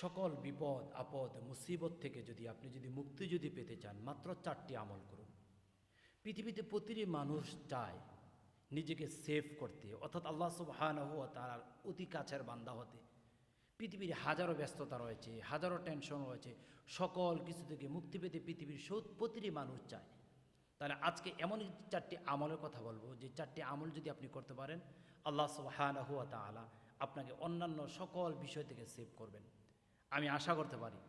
সকল বিপদ, আপদ, মুসিবত থেকে যদি আপনি যদি মুক্তি যদি পেতে চান, মাত্র চারটি আমল করুন। পৃথিবীতে প্রতিটি মানুষ চায় নিজেকে সেভ করতে, অর্থাৎ আল্লাহ সুবহানাহু তার অতি কাছের বান্দা হতে। পৃথিবীর হাজারো ব্যস্ততা রয়েছে, হাজারো টেনশন রয়েছে, সকল কিছু থেকে মুক্তি পেতে পৃথিবীর সৌ, প্রতিটি মানুষ চায়। তাহলে আজকে এমন চারটি আমলের কথা বলব, যে চারটি আমল যদি আপনি করতে পারেন, আল্লাহ সুবহানাহু তাআলা আপনাকে অন্যান্য সকল বিষয় থেকে সেভ করবেন। আমি আশা করতে পারি।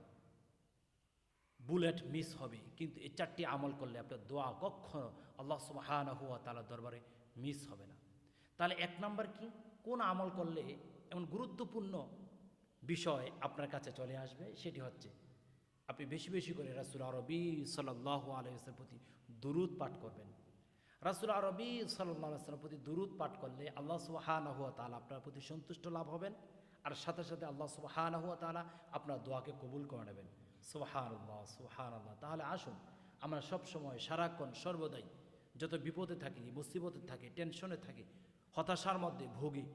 বুলেট মিস হবে, কিন্তু এই চারটি আমল করলে আপনার দোয়া কখনো আল্লাহ সুবহানাহু হুয়া তাআলার দরবারে মিস হবে না। তাহলে এক নম্বর কি? কোন আমল করলে এমন গুরুত্বপূর্ণ বিষয় আপনার কাছে চলে আসবে? সেটি হচ্ছে আপনি বেশি বেশি করে রাসুল আরবি সাল্লাহ আলহিসের প্রতি দুরুদ পাঠ করবেন। রাসুল আরবি সাল্লাহ আসলামের প্রতি দুরুদ পাঠ করলে আল্লাহ সুবাহান হুয়া তালা আপনার প্রতি সন্তুষ্ট লাভ হবেন। আর সাথে সাথে আল্লাহ সুবাহান হুয়া তালা আপনার দোয়াকে কবুল করে নেবেন। সুবাহান আল্লাহ সুবাহান আল্লাহ তাহলে আসুন, আমরা সবসময় সারাক্ষণ সর্বদাই যত বিপদে থাকি, মুসিবতে থাকি, টেনশনে থাকি, হতাশার মধ্যে ভুগি,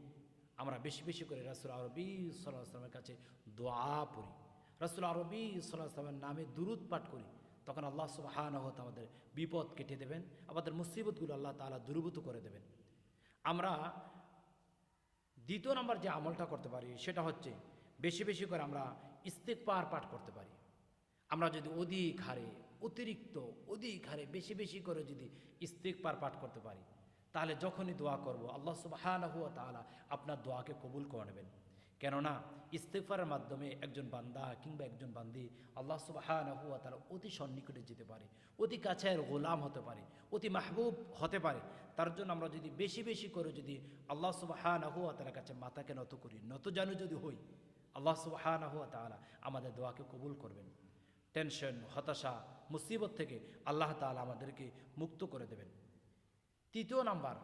আমরা বেশি বেশি করে রাসুল আরবি সাল্লাহ কাছে দোয়া পড়ি। রাসুল আরবি সাল্লাহ নামে দুরুদ পাঠ করি। তখন আল্লাহ সুবাহান হত আমাদের বিপদ কেটে দেবেন, আমাদের মুসিবতগুলো আল্লাহ তালা দূরীভূত করে দেবেন। আমরা দ্বিতীয় নম্বর যে আমলটা করতে পারি, সেটা হচ্ছে বেশি বেশি করে আমরা ইস্তেকবার পাঠ করতে পারি। আমরা যদি অধিক হারে, অতিরিক্ত অধিক হারে বেশি বেশি করে যদি ইস্তেকবার পাঠ করতে পারি, তাহলে যখনই দোয়া করব, আল্লাহ সুবাহ তাহলে আপনার দোয়াকে কবুল করে নেবেন। কেননা ইস্তেফারের মাধ্যমে একজন বান্দা কিংবা একজন বান্দি আল্লাহ সুবাহানহু তারা অতি সন্নিকটে যেতে পারে, অতি কাছের গোলাম হতে পারে, অতি মাহবুব হতে পারে। তার জন্য আমরা যদি বেশি বেশি করে যদি আল্লাহ হুয়া তার কাছে মাথাকে নত করি, নত জানু যদি হই, আল্লাহ হুয়া তালা আমাদের দোয়াকে কবুল করবেন। টেনশন, হতাশা, মুসিবত থেকে আল্লাহ তাআলা আমাদেরকে মুক্ত করে দেবেন। তৃতীয় নাম্বার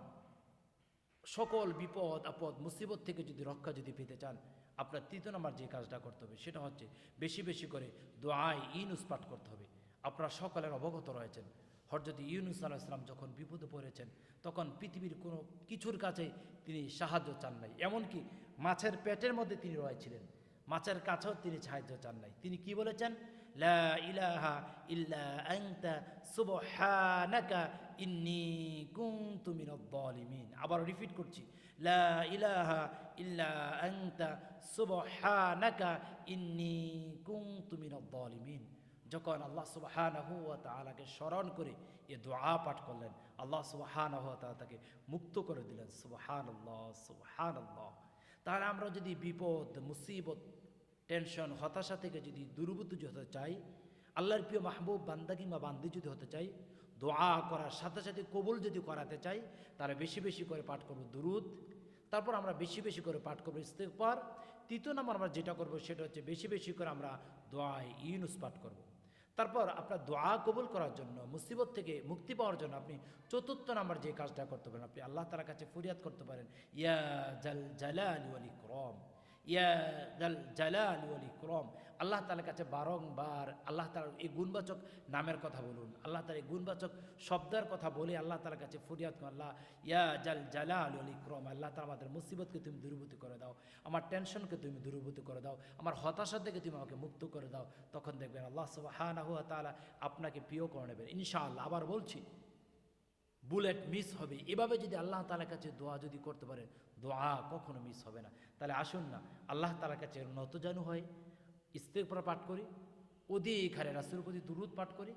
সকল বিপদ, আপদ, মুসিবত থেকে যদি রক্ষা যদি পেতে চান, আপনার তৃতীয় নম্বর যে কাজটা করতে হবে, সেটা হচ্ছে বেশি বেশি করে দোয়ায় ইনুস পাঠ করতে হবে। আপনারা সকলের অবগত রয়েছেন। হরজত ইউনুস আলাহ ইসলাম যখন বিপদে পড়েছেন, তখন পৃথিবীর কোনো কিছুর কাছে তিনি সাহায্য চান নাই। এমনকি মাছের পেটের মধ্যে তিনি রয়েছিলেন। মাছের কাছেও তিনি সাহায্য চান নাই। তিনি কি বলেছেন? লা ইলাহা ইল্লা ইন্নী যালিমিন। আবার রিপিট করছি। লা ইলাহা ইল্লা আনতা সুবহানাকা ইন্নী কুনতু মিনাল যালিমিন। যখন আল্লাহ সুবহানাহু ওয়া তাআলাকে স্মরণ করে এ দোয়া পাঠ করলেন, আল্লাহ সুবহানাহু তাআলা তাকে মুক্ত করে দিলেন। সুবহানাল্লাহ সুবহানাল্লাহ। তাহলে আমরা যদি বিপদ, মুসিবত, টেনশন, হতাশা থেকে যদি দূরভূত হতে চাই, আল্লাহর প্রিয় মাহবুব বান্দা কিংবা বান্দি যদি হতে চাই দোয়া করার সাথে সাথে কবুল যদি করাতে চাই, তাহলে বেশি বেশি করে পাঠ করব দুরুদ, তারপর আমরা বেশি বেশি করে পাঠ করব ইস্তেকবার তৃতীয় নম্বর আমরা যেটা করব সেটা হচ্ছে বেশি বেশি করে আমরা দোয়ায় ইউনুস পাঠ করব। তারপর আপনার দোয়া কবুল করার জন্য, মুসিবত থেকে মুক্তি পাওয়ার জন্য আপনি চতুর্থ নাম্বার যে কাজটা করতে পারেন, আপনি আল্লাহ তালার কাছে ফরিয়াদ করতে পারেন, ইয়া জাল জালাল আলী ক্রম ইয়া জাল জালাল আলী ক্রম আল্লাহ তালার কাছে বারংবার, আল্লাহ তালার এই গুণবাচক নামের কথা বলুন। আল্লাহ তালার এই গুণবাচক শব্দের কথা বলে আল্লাহ তালার কাছে ফরিয়াদ আল্লাহ, ইয়া জাল জালাল আলী ক্রম আল্লাহ তালা আমাদের মুসিবতকে তুমি দূরীভূত করে দাও, আমার টেনশনকে তুমি দূরীভূত করে দাও, আমার হতাশা থেকে তুমি আমাকে মুক্ত করে দাও। তখন দেখবেন আল্লাহ সুবাহানাহু তাআলা আপনাকে প্রিয় করে নেবেন। ইনশাআল্লাহ আবার বলছি বুলেট মিস হবে। এভাবে যদি আল্লাহ তালার কাছে দোয়া যদি করতে পারে, দোয়া কখনো মিস হবে না। তাহলে আসুন না, আল্লাহ তালার কাছে নত জানু হয় ইস্তেকবার পাঠ করি, অধিক হারে রাসুল প্রতি দুরুদ পাঠ করি,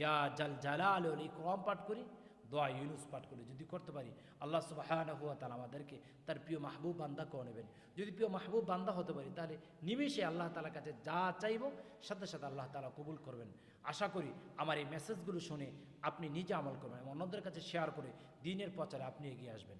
ইয়া জাল জালা আলী কম পাঠ করি দোয়া ইউনুস পাঠ করে। যদি করতে পারি, আল্লাহ সুবাহানা হুয়া তালা আমাদেরকে তার প্রিয় মাহবুব বান্দা করে নেবেন। যদি প্রিয় মাহবুব বান্দা হতে পারি, তাহলে নিমেষে আল্লাহ তালার কাছে যা চাইব, সাথে সাথে আল্লাহ তালা কবুল করবেন। আশা করি আমার এই মেসেজগুলো শুনে আপনি নিজে আমল করবেন এবং অন্যদের কাছে শেয়ার করে দিনের প্রচারে আপনি এগিয়ে আসবেন।